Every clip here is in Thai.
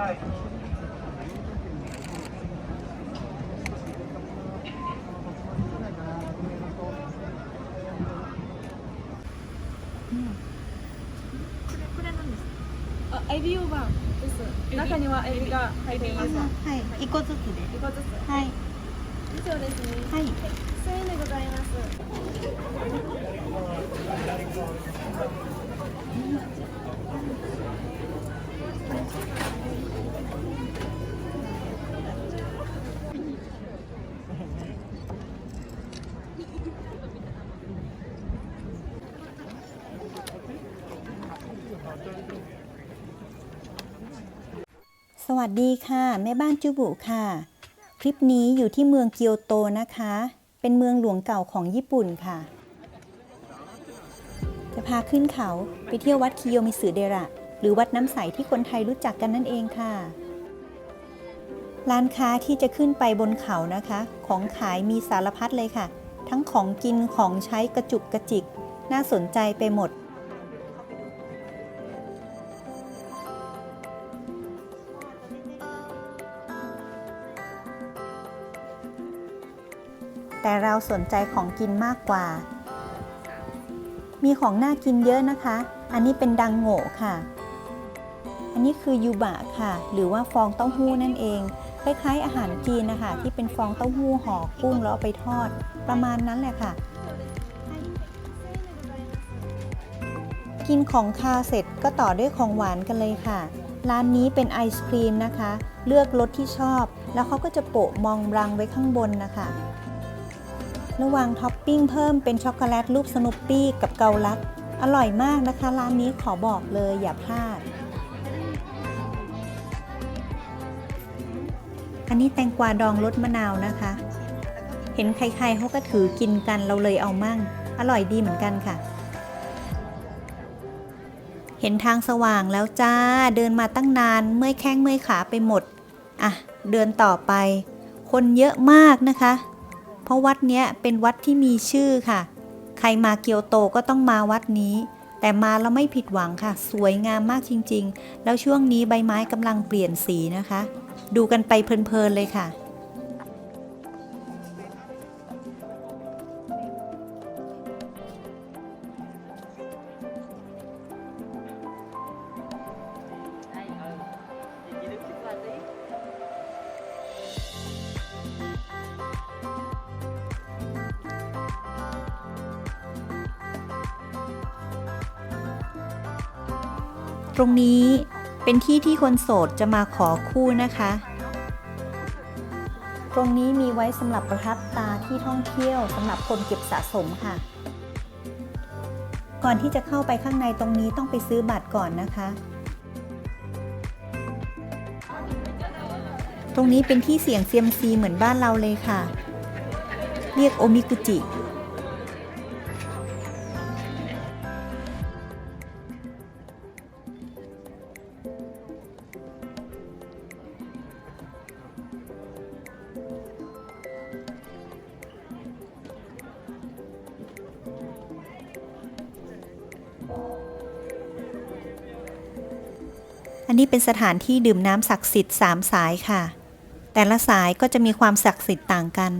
これなんです。かあエビオーバーです。中にはエビが入っています。はい、一個ずつで。一個ずつはい、以上ですね。はい。1000円でございます สวัสดีค่ะ แม่บ้านจูบุค่ะ คลิปนี้อยู่ที่เมืองเกียวโตนะคะ เป็นเมืองหลวงเก่าของญี่ปุ่นค่ะ จะพาขึ้นเขาไปเที่ยววัดคิโยมิสึเดระ หรือวัดน้ำใสที่คนไทยรู้จักกันนั่นเองค่ะ ร้านค้าที่จะขึ้นไปบนเขานะคะ ของขายมีสารพัดเลยค่ะ ทั้งของกินของใช้กระจุกกระจิก น่าสนใจไปหมดแต่เราสนใจของกินมากกว่า มีของน่ากินเยอะนะคะ อันนี้เป็นดังโง่ค่ะ นนี้คือยูบะค่ะ หรือว่าฟองเต้าหู้นั่นเอง คล้ายๆอาหารจีนนะคะ ที่เป็นฟองเต้าหู้ห่อกุ้งแล้วเอาไปทอด ประมาณนั้นแหละค่ะ กินของคาวเสร็จก็ต่อด้วยของหวานกันเลยค่ะ ร้านนี้เป็นไอศครีมนะคะ เลือกรสที่ชอบ แล้วเขาก็จะโปะมองรังไว้ข้างบนนะคะ ระหว่างท็อปปิ้งเพิ่มเป็นช็อกโกแลตรูปสนุปปี้กับเกาลัด อร่อยมากนะคะ ร้านนี้ขอบอกเลยอย่าพลาด อันนี้แตงกวาดองรสมะนาวนะคะ เห็นใครๆเขาก็ถือกินกันเราเลยเอามั่ง อร่อยดีเหมือนกันค่ะ เห็นทางสว่างแล้วจ้าเดินมาตั้งนานเมื่อยแข้งเมื่อยขาไปหมด อะ เดินต่อไป คนเยอะมากนะคะ เพราะวัดเนี้ยเป็นวัดที่มีชื่อค่ะ ใครมาเกียวโตก็ต้องมาวัดนี้แต่มาแล้วไม่ผิดหวังค่ะ สวยงามมากจริง ๆ แล้วช่วงนี้ใบไม้กำลังเปลี่ยนสีนะคะ ดูกันไปเพลินๆเลยค่ะ ตรงนี้ เป็นที่ที่คนโสดจะมาขอคู่นะคะ ตรงนี้มีไว้สำหรับประทับตาที่ท่องเที่ยวสำหรับคนเก็บสะสมค่ะ ก่อนที่จะเข้าไปข้างในตรงนี้ต้องไปซื้อบัตรก่อนนะคะ ตรงนี้เป็นที่เสี่ยงเซียมซีเหมือนบ้านเราเลยค่ะ เรียกโอมิกุจิ อันนี้เป็นสถานที่ดื่มน้ำศักดิ์สิทธิ์สามสายค่ะ แต่ละสายก็จะมีความศักดิ์สิทธิ์ต่างกัน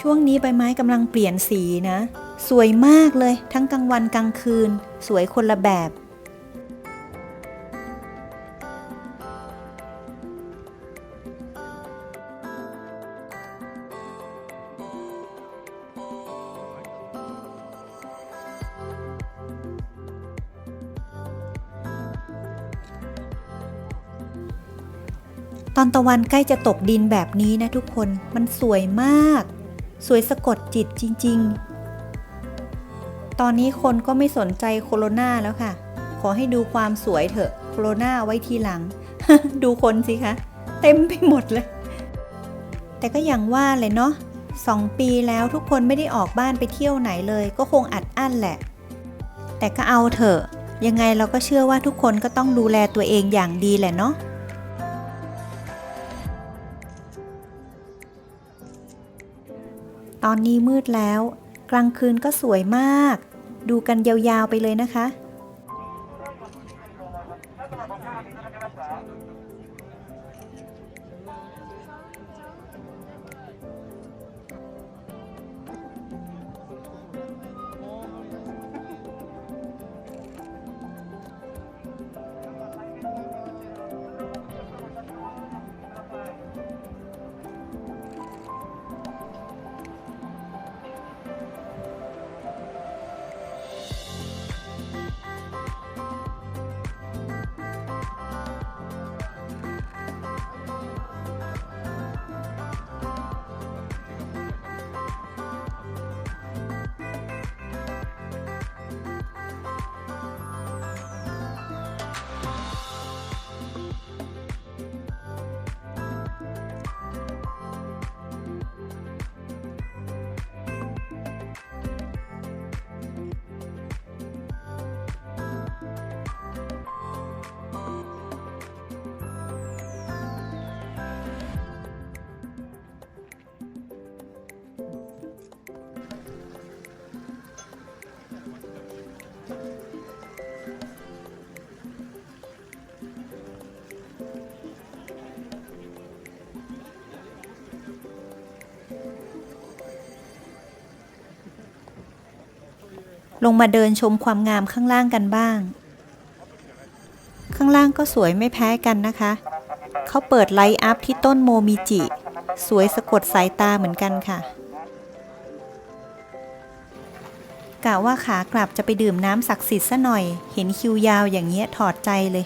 ช่วงนี้ใบไม้กำลังเปลี่ยนสีนะ สวยมากเลยทั้งกลางวันกลางคืน สวยคนละแบบ ตอนตะวันใกล้จะตกดินแบบนี้นะทุกคนมันสวยมาก สวยสะกดจิตจริง ๆ ตอนนี้คนก็ไม่สนใจโคโรนาแล้วค่ะ ขอให้ดูความสวยเถอะ โคโรนาไว้ทีหลัง ดูคนสิคะ เต็มไปหมดเลย แต่ก็อย่างว่าเลยเนาะสองปีแล้วทุกคนไม่ได้ออกบ้านไปเที่ยวไหนเลย ก็คงอัดอั้นแหละ แต่ก็เอาเถอะ ยังไงเราก็เชื่อว่าทุกคนก็ต้องดูแลตัวเองอย่างดีแหละเนาะตอนนี้มืดแล้ว กลางคืนก็สวยมาก ดูกันยาวๆไปเลยนะคะ ลงมาเดินชมความงามข้างล่างกันบ้าง ข้างล่างก็สวยไม่แพ้กันนะคะ เขาเปิดไลท์อัพที่ต้นโมมิจิ สวยสะกดสายตาเหมือนกันค่ะกะว่าขากลับจะไปดื่มน้ำศักดิ์สิทธิ์ซะหน่อย เห็นคิวยาวอย่างเงี้ยถอดใจเลย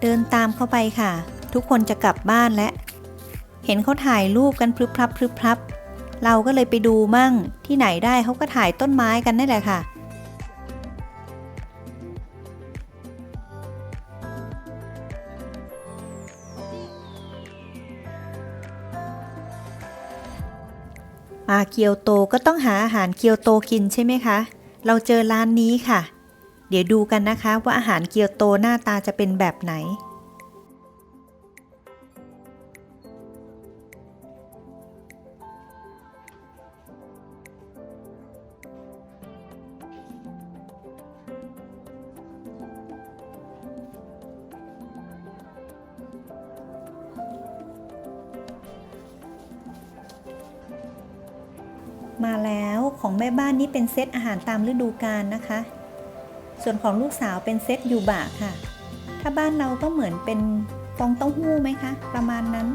เดินตามเข้าไปค่ะ ทุกคนจะกลับบ้านแล้วเห็นเขาถ่ายรูปกันพรึบพรับพรึบพรับ เราก็เลยไปดูมั่งที่ไหนได้เขาก็ถ่ายต้นไม้กันนั่นแหละค่ะ มาเกียวโตก็ต้องหาอาหารเกียวโตกินใช่ไหมคะ เราเจอร้านนี้ค่ะ เดี๋ยวดูกันนะคะว่าอาหารเกียวโตหน้าตาจะเป็นแบบไหน มาแล้วของแม่บ้านนี่เป็นเซตอาหารตามฤดูกาลนะคะ ส่วนของลูกสาวเป็นเซตยูบะค่ะ ถ้าบ้านเราก็เหมือนเป็นฟองเต้าหู้ไหมคะ ประมาณนั้น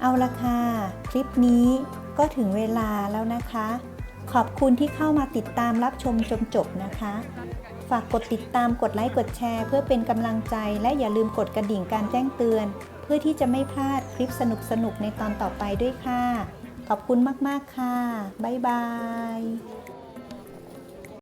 เอาละค่ะ คลิปนี้ก็ถึงเวลาแล้วนะคะ ขอบคุณที่เข้ามาติดตามรับชมจนจบนะคะ ฝากกดติดตามกดไลค์กดแชร์ เพื่อเป็นกำลังใจ และอย่าลืมกดกระดิ่งการแจ้งเตือน เพื่อที่จะไม่พลาดคลิปสนุกๆในตอนต่อไปด้วยค่ะ ขอบคุณมากๆค่ะ บ๊ายบาย